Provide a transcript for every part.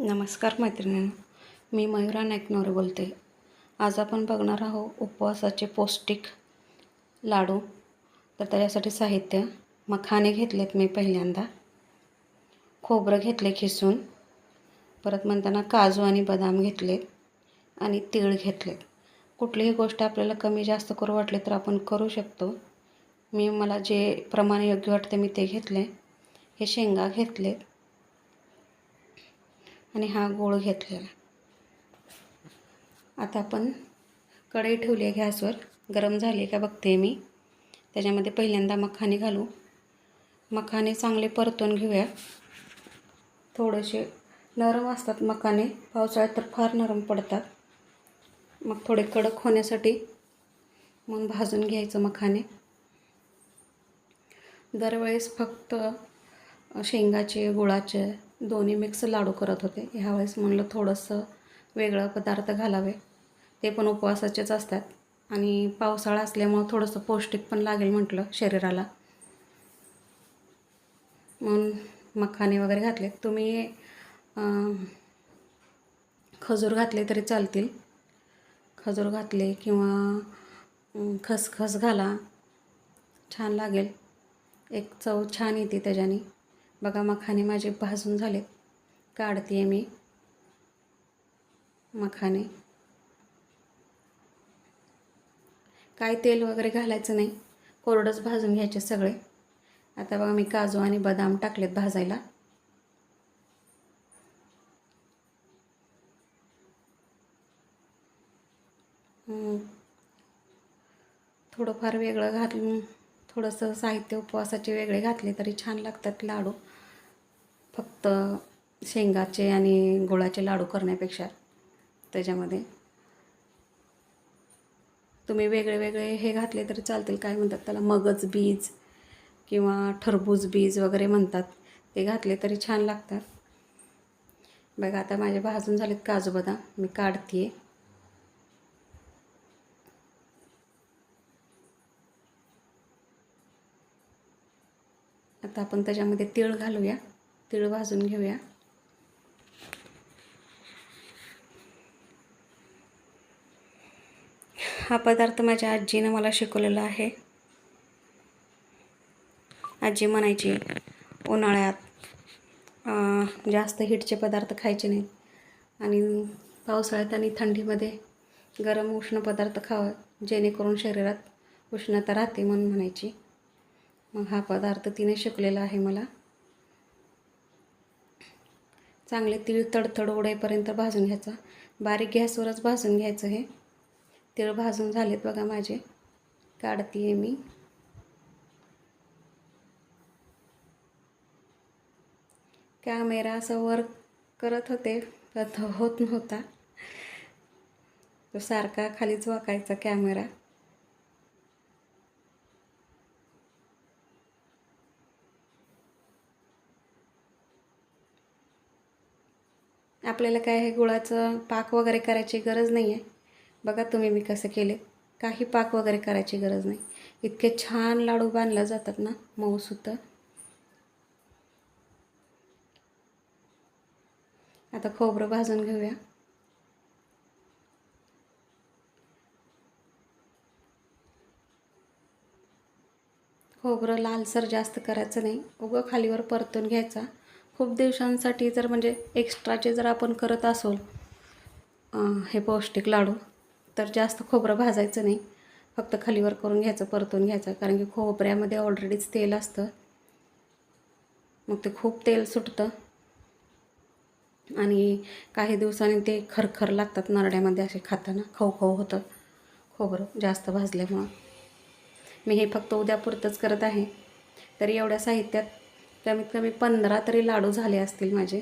नमस्कार मैत्रिणींनो मी मयुरा नाईकनवरे बोलते. आज आपण बघणार आहोत उपवासाचे पौष्टिक लाडू. तर त्याच्यासाठी साहित्य. मखाने घेतलेत मी पहिल्यांदा. खोबरं घेतले खिसून. परत म्हणताना काजू आणि बदाम घेतले आणि तीळ घेतले कुठलीही गोष्ट आपल्याला कमी जास्त करू वाटली तर आपण करू शकतो. मी मला जे प्रमाण योग्य वाटते मी ते घेतले. हे शेंगा घेतलेत. आणि हा गोळ घेतलेला. आता आपण कढई ठेवली आहे गॅसवर. गरम झाली आहे का बघते मी. त्याच्यामध्ये पहिल्यांदा मखाने घालू. मखाने चांगले परतून घेऊया. थोडेसे नरम असतात मखाने. पावसाळ्यात तर फार नरम पडतात. मग थोडे कडक होण्यासाठी म्हणून भाजून घ्यायचं मखाने. दरवेळेस फक्त शेंगाचे गुळाचे दोन्ही मिक्स लाडू करत होते. ह्यावेळेस म्हणलं थोडंसं वेगळं पदार्थ घालावे. ते पण उपवासाचेच असतात. आणि पावसाळा असल्यामुळं थोडंसं पौष्टिक पण लागेल म्हटलं शरीराला. म्हणून मखाने वगैरे घातले. तुम्ही खजूर घातले तरी चालतील. खजूर घातले किंवा खसखस घाला. छान लागेल. एक चव छान येते त्याच्याने. बघा मखाने माझे भाजून झाले काढते आहे मी. मखाने. काय तेल वगैरे घालायचं नाही. कोरडंच भाजून घ्यायचे सगळे. आता बघा मी काजू आणि बदाम टाकलेत भाजायला. थोडंफार वेगळं घालून थोडंसं साहित्य उपवासाचे वेगळे घातले तरी छान लागतात लाडू. फक्त शेंगाचे आणि गुळाचे लाडू करण्यापेक्षा त्याच्यामध्ये. तुम्ही वेगळे वेगळे हे घातले तरी चालतील. काय म्हणतात त्याला? मगज बीज किंवा ठरबूज बीज वगैरे म्हणतात. ते घातले तरी छान लागतात. बघा आता माझे भाजून झालेत काजू बदाम. मी काढते आता आपण त्याच्यामध्ये तीळ घालूया. तीळ भाजून घेऊया. हा पदार्थ माझ्या आजीनं मला शिकवलेला आहे. आजी म्हणायची उन्हाळ्यात जास्त हिटचे पदार्थ खायचे नाहीत. आणि पावसाळ्यात आणि थंडीमध्ये गरम उष्ण पदार्थ खावं जेणेकरून शरीरात उष्णता राहते म्हणून म्हणायची. मग हा पदार्थ तिने शिकलेला आहे मला. चांगले तीळ तडतड उडेपर्यंत भाजून घ्यायचा. बारीक गॅसवरच भाजून घ्यायचं हे. तीळ भाजून झालेत बघा माझे. काढते आहे मी. कॅमेरा असं वर करत होते होत नव्हता. तो सारखा खालीच वाकायचा कॅमेरा. आपल्याला काय हे गुळाचं पाक वगैरे करायची गरज नाही आहे बघा तुम्ही मी कसं केले. काही पाक वगैरे करायची गरज नाही. इतके छान लाडू बांधले जातात ना मऊसुद्धा आता खोबरं भाजून घेऊया. खोबरं लालसर जास्त करायचं नाही. उगं खालीवर परतून घ्यायचा. खूप दिवसांसाठी जर म्हणजे एक्स्ट्राचे जर आपण करत असोल हे पौष्टिक लाडू तर जास्त खोबरं भाजायचं नाही. फक्त खालीवर करून घ्यायचं परतून घ्यायचं. कारण की खोबऱ्यामध्ये ऑलरेडीच तेल असतं. मग ते खूप तेल सुटतं. आणि काही दिवसांनी ते खरखर लागतात नरड्यामध्ये असे खाताना. खव खव होतं. खोबरं जास्त भाजल्यामुळं. मी हे फक्त उद्यापुरतंच करत आहे. तरी एवढ्या साहित्यात कमीत कमी पंधरा तरी लाडू झाले असतील माझे.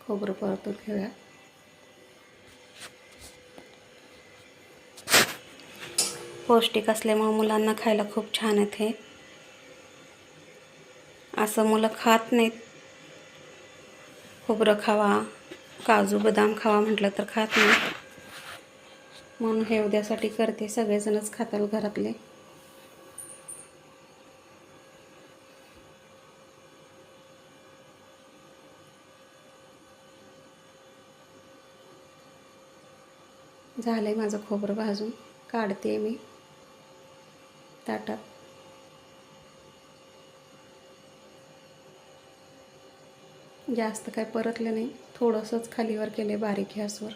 खोबरं परतून घेऊया. पौष्टिक असल्यामुळं मुलांना खायला खूप छान आहेत हे असं मुलं खात नाहीत. खोबरं खावा काजू बदाम खावा म्हटलं तर खात नाही म्हणून हे उद्यासाठी करते. सगळेजणच खाताल घरातले. झालं आहे माझं खोबरं भाजून. काढते मी. ताटात. जास्त काय परतलं नाही. थोडंसंच खालीवर केले बारीक गॅसवर.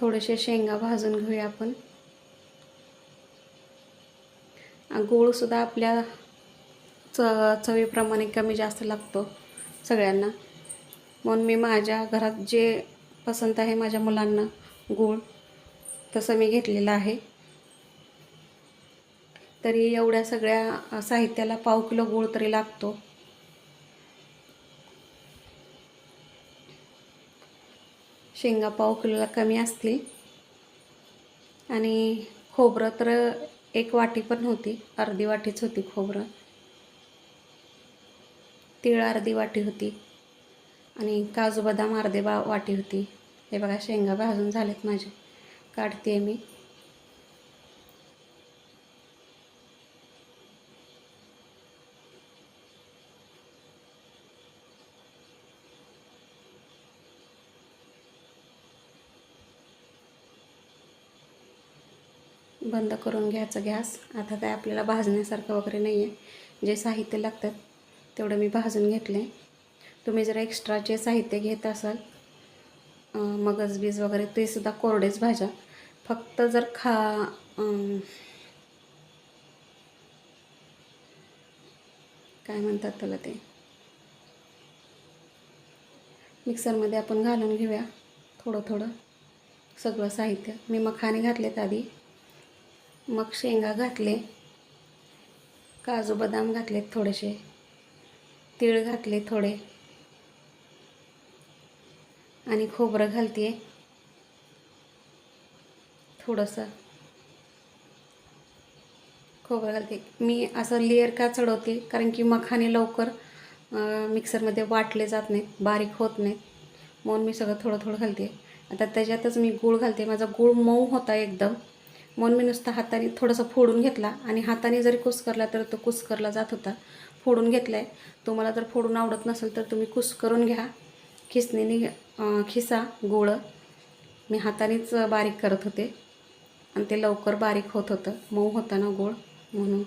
थोडेसे शेंगा भाजून घेऊया आपण. गूळसुद्धा आपल्या च चवीप्रमाणे कमी जास्त लागतो सगळ्यांना. म्हणून मी माझ्या घरात जे पसंत आहे माझ्या मुलांना गूळ तसं मी घेतलेलं आहे. तरी एवढ्या सगळ्या साहित्याला पाव किलो गूळ तरी लागतो. शेंगा पाव किलोला कमी असतील. आणि खोबरं तर एक वाटी पण होती. अर्धी वाटीच होती खोबरं. तीळ अर्धी वाटी होती. आणि काजू बदाम अर्धे बा वाटी होती. हे बघा शेंगा भाजून झालेत माझे. काढते मी. बंद करून घ्यायचं गॅस. आता काय आपल्याला भाजण्यासारखं वगैरे नाही आहे जे साहित्य लागतात तेवढं मी भाजून घेतले. तुम्ही जर एक्स्ट्रा जे साहित्य घेत असाल मगज बीज वगैरे ते सुद्धा कोरडेच भाज्या फक्त जर खा काय म्हणतात त्याला ते? मिक्सरमध्ये आपण घालून घेऊया थोडं थोडं सगळं साहित्य. मी मखाने घातलेत आधी. मग शेंगा घातले काजू बदाम घातलेत थोडेसे तीळ घातले थोडे आणि खोबरं घालते थोडंसं खोबरं घालते. मी असं लेअर का चढवते कारण की मखाने लवकर मिक्सरमध्ये वाटले जात नाहीत बारीक होत नाहीत. म्हणून मी सगळं थोडं थोडं घालते. आता त्याच्यातच मी गूळ घालते. माझा गूळ मऊ होता एकदम. म्हणून मी नुसता हाताने थोडंसं फोडून घेतला आणि हाताने जरी कुस्करला तर तो कुस्करला जात होता. फोडून घेतला आहे तुम्हाला जर फोडून आवडत नसेल तर तुम्ही कुस करून घ्या. खिसणीने खिसा गोळं. मी हातानेच बारीक करत होते आणि ते लवकर बारीक होत होतं. मऊ होतं ना गोळ म्हणून.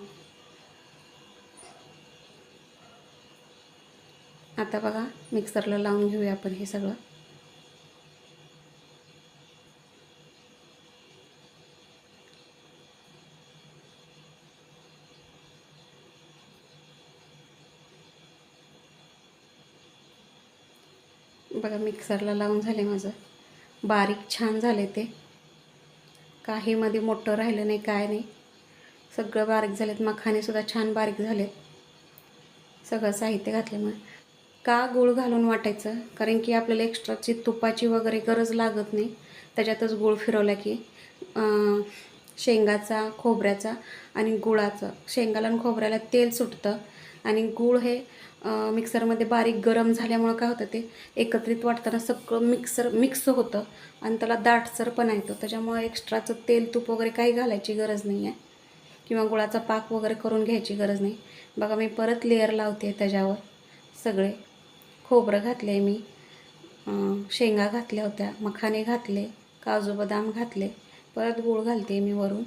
आता बघा मिक्सरला लावून घेऊया आपण हे सगळं. बघा मिक्सरला लावून झाले माझं. बारीक छान झाले ते. काहीमध्ये मोठं राहिलं नाही काय नाही. सगळं बारीक झालेत. मखानेसुद्धा छान बारीक झालेत. सगळं साहित्य घातल्यामुळे. का गूळ घालून वाटायचं? कारण की आपल्याला एक्स्ट्राची तुपाची वगैरे गरज लागत नाही. त्याच्यातच गूळ फिरवला की शेंगाचा खोबऱ्याचा आणि गुळाचं. शेंगाला आणि खोबऱ्याला तेल सुटतं. आणि गूळ हे मिक्सरमध्ये बारीक गरम झाल्यामुळं काय होतं ते एकत्रित वाटताना सगळं मिक्सर मिक्स होतं आणि त्याला दाटसरपणा येतो त्याच्यामुळं एक्स्ट्राचं तेल तूप वगैरे काही घालायची गरज नाही आहे. किंवा गुळाचा पाक वगैरे करून घ्यायची गरज नाही. बघा मी परत लेअर लावते त्याच्यावर सगळे. खोबरं घातले मी. शेंगा घातल्या होत्या मखाने घातले काजू बदाम घातले. परत गूळ घालते मी वरून.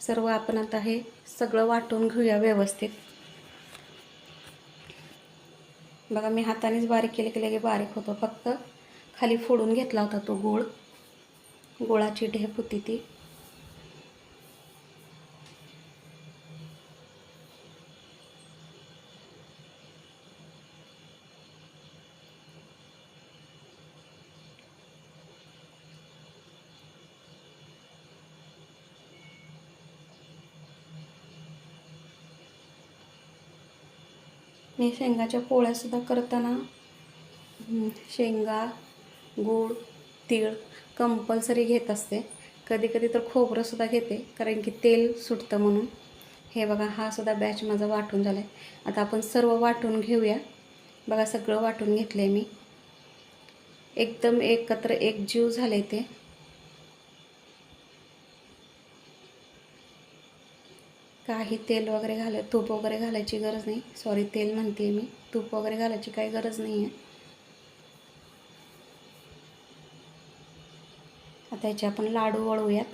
सर्व आपण आता हे सगळं वाटून घेऊया व्यवस्थित. बघा मी हातानेच बारीक केले की लगे बारीक होतो. फक्त खाली फोडून घेतला होता तो गोळ. गोळाची ढेप होती ती. मी शेंगाच्या पोळ्यासुद्धा करताना शेंगा गूळ तीळ कंपल्सरी घेत असते. कधी कधी तर खोबरंसुद्धा घेते कारण की तेल सुटतं म्हणून. हे बघा हा सुद्धा बॅच माझा वाटून झाला आहे आता आपण सर्व वाटून घेऊया. बघा सगळं वाटून घेतलं आहे मी. एकदम एकत्र एक जीव झाले ते. काही तेल वगैरे घाल तूप वगैरे घालायची गरज नाही. सॉरी तेल म्हणते मी. तूप वगैरे घालायची काही गरज नाही आहे. आता याचे आपण लाडू वळूयात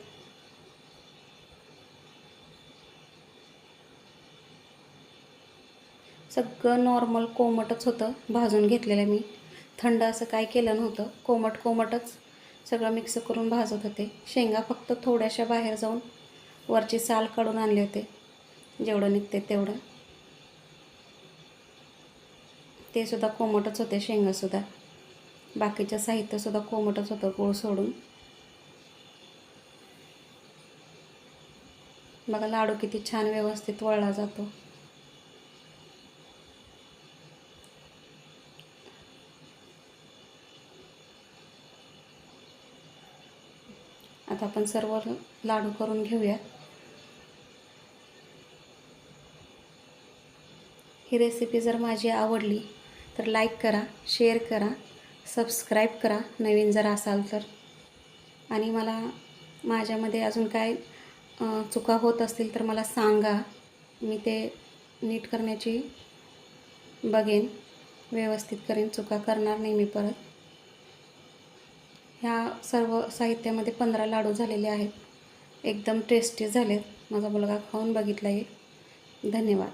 सगळं नॉर्मल कोमटच होतं. भाजून घेतलेलं मी. थंड असं काय केलं नव्हतं. कोमट कोमटच सगळं मिक्स करून भाजत होते. शेंगा फक्त थोड्याशा बाहेर जाऊन वरची साल काढून आणले होते. जेवढं निघते तेवढं. ते सुद्धा कोमटच होते शेंगासुद्धा बाकीचं साहित्यसुद्धा कोमटच होतं गूळ सोडून. बघा लाडू किती छान व्यवस्थित वळला जातो. आता आपण सर्व लाडू करून घेऊया. ही रेसिपी जर माझी आवडली तर लाईक करा शेअर करा सबस्क्राईब करा नवीन जर असाल तर. आणि मला माझ्यामध्ये अजून काय चुका होत असतील तर मला सांगा. मी ते नीट करण्याची बघेन व्यवस्थित करेन चुका करणार नाही मी परत. ह्या सर्व साहित्यामध्ये पंधरा लाडू झालेले आहेत. एकदम टेस्टी झालेत. माझा मुलगा खाऊन बघितला आहे धन्यवाद.